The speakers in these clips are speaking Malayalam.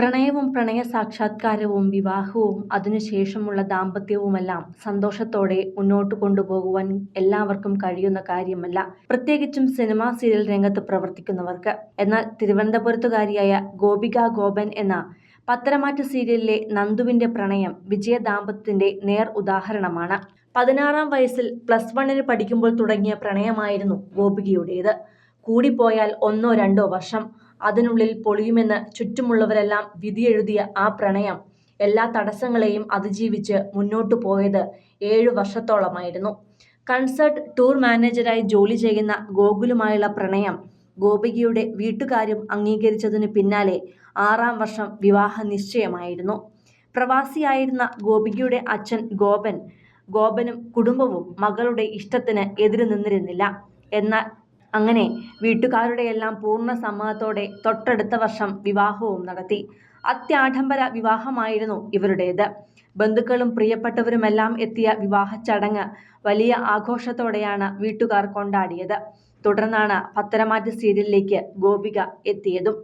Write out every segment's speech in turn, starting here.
പ്രണയവും പ്രണയ സാക്ഷാത്കാരവും വിവാഹവും അതിനുശേഷമുള്ള ദാമ്പത്യവുമെല്ലാം സന്തോഷത്തോടെ മുന്നോട്ട് കൊണ്ടുപോകുവാൻ എല്ലാവർക്കും കഴിയുന്ന കാര്യമല്ല. പ്രത്യേകിച്ചും സിനിമാ സീരിയൽ രംഗത്ത് പ്രവർത്തിക്കുന്നവർക്ക്. എന്നാൽ തിരുവനന്തപുരത്തുകാരിയായ ഗോപിക ഗോപൻ എന്ന പത്തരമാറ്റ സീരിയലിലെ നന്ദുവിന്റെ പ്രണയം വിജയ ദാമ്പത്യത്തിന്റെ നേർ ഉദാഹരണമാണ്. പതിനാറാം വയസ്സിൽ പ്ലസ് വണ്ണിന് പഠിക്കുമ്പോൾ തുടങ്ങിയ പ്രണയമായിരുന്നു ഗോപികയുടേത്. കൂടിപ്പോയാൽ ഒന്നോ രണ്ടോ വർഷം അതിനുള്ളിൽ പൊളിയുമെന്ന് ചുറ്റുമുള്ളവരെല്ലാം വിധിയെഴുതിയ ആ പ്രണയം എല്ലാ തടസ്സങ്ങളെയും അതിജീവിച്ച് മുന്നോട്ടു പോയത് ഏഴു വർഷത്തോളമായിരുന്നു. കൺസേർട്ട് ടൂർ മാനേജരായി ജോലി ചെയ്യുന്ന ഗോകുലുമായുള്ള പ്രണയം ഗോപികയുടെ വീട്ടുകാരും അംഗീകരിച്ചതിന് പിന്നാലെ ആറാം വർഷം വിവാഹ നിശ്ചയമായിരുന്നു. പ്രവാസിയായിരുന്ന ഗോപികയുടെ അച്ഛൻ ഗോപൻ ഗോപനും കുടുംബവും മകളുടെ ഇഷ്ടത്തിന് എതിരു നിന്നിരുന്നില്ല. എന്നാൽ അങ്ങനെ വീട്ടുകാരുടെയെല്ലാം പൂർണ സമ്മതത്തോടെ തൊട്ടടുത്ത വർഷം വിവാഹവും നടത്തി. അത്യാഡംബര വിവാഹമായിരുന്നു ഇവരുടേത്. ബന്ധുക്കളും പ്രിയപ്പെട്ടവരുമെല്ലാം എത്തിയ വിവാഹ ചടങ്ങ് വലിയ ആഘോഷത്തോടെയാണ് വീട്ടുകാർ കൊണ്ടാടിയത്. തുടർന്നാണ് പത്തരമാറ്റ് സീരിയലിലേക്ക് ഗോപിക എത്തിയതും.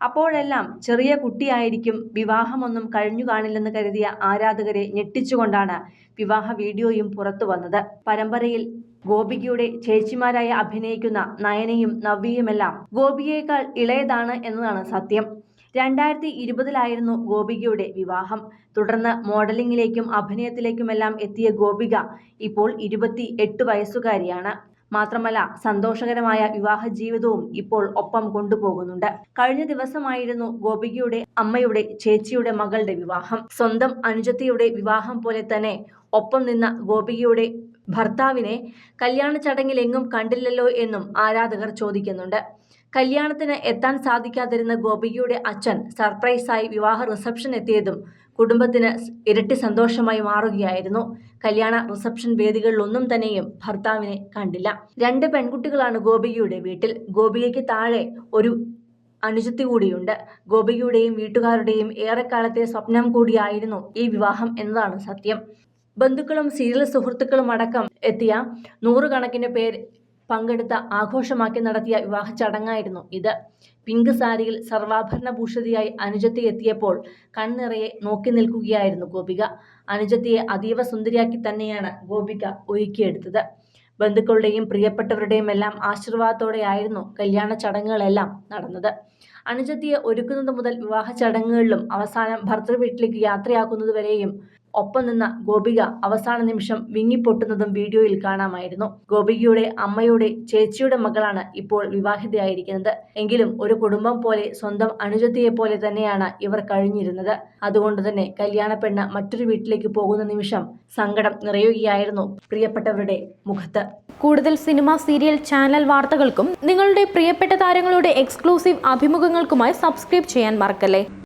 അപ്പോഴെല്ലാം ചെറിയ കുട്ടിയായിരിക്കും വിവാഹമൊന്നും കഴിഞ്ഞു കാണില്ലെന്ന് കരുതിയ ആരാധകരെ ഞെട്ടിച്ചുകൊണ്ടാണ് വിവാഹ വീഡിയോയും പുറത്തു വന്നത്. പരമ്പരയിൽ ഗോപികയുടെ ചേച്ചിമാരായി അഭിനയിക്കുന്ന നയനയും നവ്യയുമെല്ലാം ഗോപികയേക്കാൾ ഇളയതാണ് എന്നതാണ് സത്യം. രണ്ടായിരത്തി ഇരുപതിലായിരുന്നു ഗോപികയുടെ വിവാഹം. തുടർന്ന് മോഡലിംഗിലേക്കും അഭിനയത്തിലേക്കുമെല്ലാം എത്തിയ ഗോപിക ഇപ്പോൾ ഇരുപത്തി എട്ട് വയസ്സുകാരിയാണ്. മാത്രമല്ല സന്തോഷകരമായ വിവാഹ ജീവിതവും ഇപ്പോൾ ഒപ്പം കൊണ്ടുപോകുന്നുണ്ട്. കഴിഞ്ഞ ദിവസമായിരുന്നു ഗോപികയുടെ അമ്മയുടെ ചേച്ചിയുടെ മകളുടെ വിവാഹം. സ്വന്തം അനുജത്തിയുടെ വിവാഹം പോലെ തന്നെ ഒപ്പം നിന്ന ഗോപികയുടെ ഭർത്താവിനെ കല്യാണ ചടങ്ങിൽ എങ്ങും കണ്ടില്ലല്ലോ എന്നും ആരാധകർ ചോദിക്കുന്നുണ്ട്. കല്യാണത്തിന് എത്താൻ സാധിക്കാതിരുന്ന ഗോപികയുടെ അച്ഛൻ സർപ്രൈസായി വിവാഹ റിസപ്ഷൻ എത്തിയതും കുടുംബത്തിന് ഇരട്ടി സന്തോഷമായി മാറുകയായിരുന്നു. കല്യാണ റിസപ്ഷൻ വേദികളിലൊന്നും തന്നെയും ഭർത്താവിനെ കണ്ടില്ല. രണ്ട് പെൺകുട്ടികളാണ് ഗോപികയുടെ വീട്ടിൽ. ഗോപികയ്ക്ക് താഴെ ഒരു അനുജത്തി കൂടിയുണ്ട്. ഗോപികയുടെയും വീട്ടുകാരുടെയും ഏറെക്കാലത്തെ സ്വപ്നം കൂടിയായിരുന്നു ഈ വിവാഹം എന്നതാണ് സത്യം. ബന്ധുക്കളും സീരിയൽ സുഹൃത്തുക്കളും അടക്കം എത്തിയ നൂറുകണക്കിന് പേർ പങ്കെടുത്ത ആഘോഷമാക്കി നടത്തിയ വിവാഹ ചടങ്ങായിരുന്നു ഇത്. പിങ്ക് സാരിയിൽ സർവാഭരണ ഭൂഷതിയായി അനുജത്തി എത്തിയപ്പോൾ കണ്ണിറയെ നോക്കി നിൽക്കുകയായിരുന്നു ഗോപിക. അനുജത്തിയെ അതീവ സുന്ദരിയാക്കി തന്നെയാണ് ഗോപിക ഒരുക്കിയെടുത്തത്. ബന്ധുക്കളുടെയും പ്രിയപ്പെട്ടവരുടെയും എല്ലാം ആശീർവാദത്തോടെയായിരുന്നു കല്യാണ ചടങ്ങുകളെല്ലാം നടന്നത്. അനുജത്തിയെ ഒരുക്കുന്നത് മുതൽ വിവാഹ ചടങ്ങുകളിലും അവസാനം ഭർത്തൃ വീട്ടിലേക്ക് യാത്രയാക്കുന്നതുവരെയും ഒപ്പം നിന്ന ഗോപിക അവസാന നിമിഷം വിങ്ങിപ്പൊട്ടുന്നതും വീഡിയോയിൽ കാണാമായിരുന്നു. ഗോപികയുടെ അമ്മയുടെ ചേച്ചിയുടെ മകളാണ് ഇപ്പോൾ വിവാഹിതയായിരിക്കുന്നത്. എങ്കിലും ഒരു കുടുംബം പോലെ സ്വന്തം അനുജത്തിയെ പോലെ തന്നെയാണ് ഇവർ കഴിഞ്ഞിരുന്നത്. അതുകൊണ്ട് തന്നെ കല്യാണ പെണ്ണ് മറ്റൊരു വീട്ടിലേക്ക് പോകുന്ന നിമിഷം സങ്കടം നിറയുകയായിരുന്നു പ്രിയപ്പെട്ടവരുടെ മുഖത്ത്. കൂടുതൽ സിനിമ സീരിയൽ ചാനൽ വാർത്തകൾക്കും നിങ്ങളുടെ പ്രിയപ്പെട്ട താരങ്ങളുടെ എക്സ്ക്ലൂസീവ് അഭിമുഖങ്ങൾക്കുമായി സബ്സ്ക്രൈബ് ചെയ്യാൻ മറക്കല്ലേ?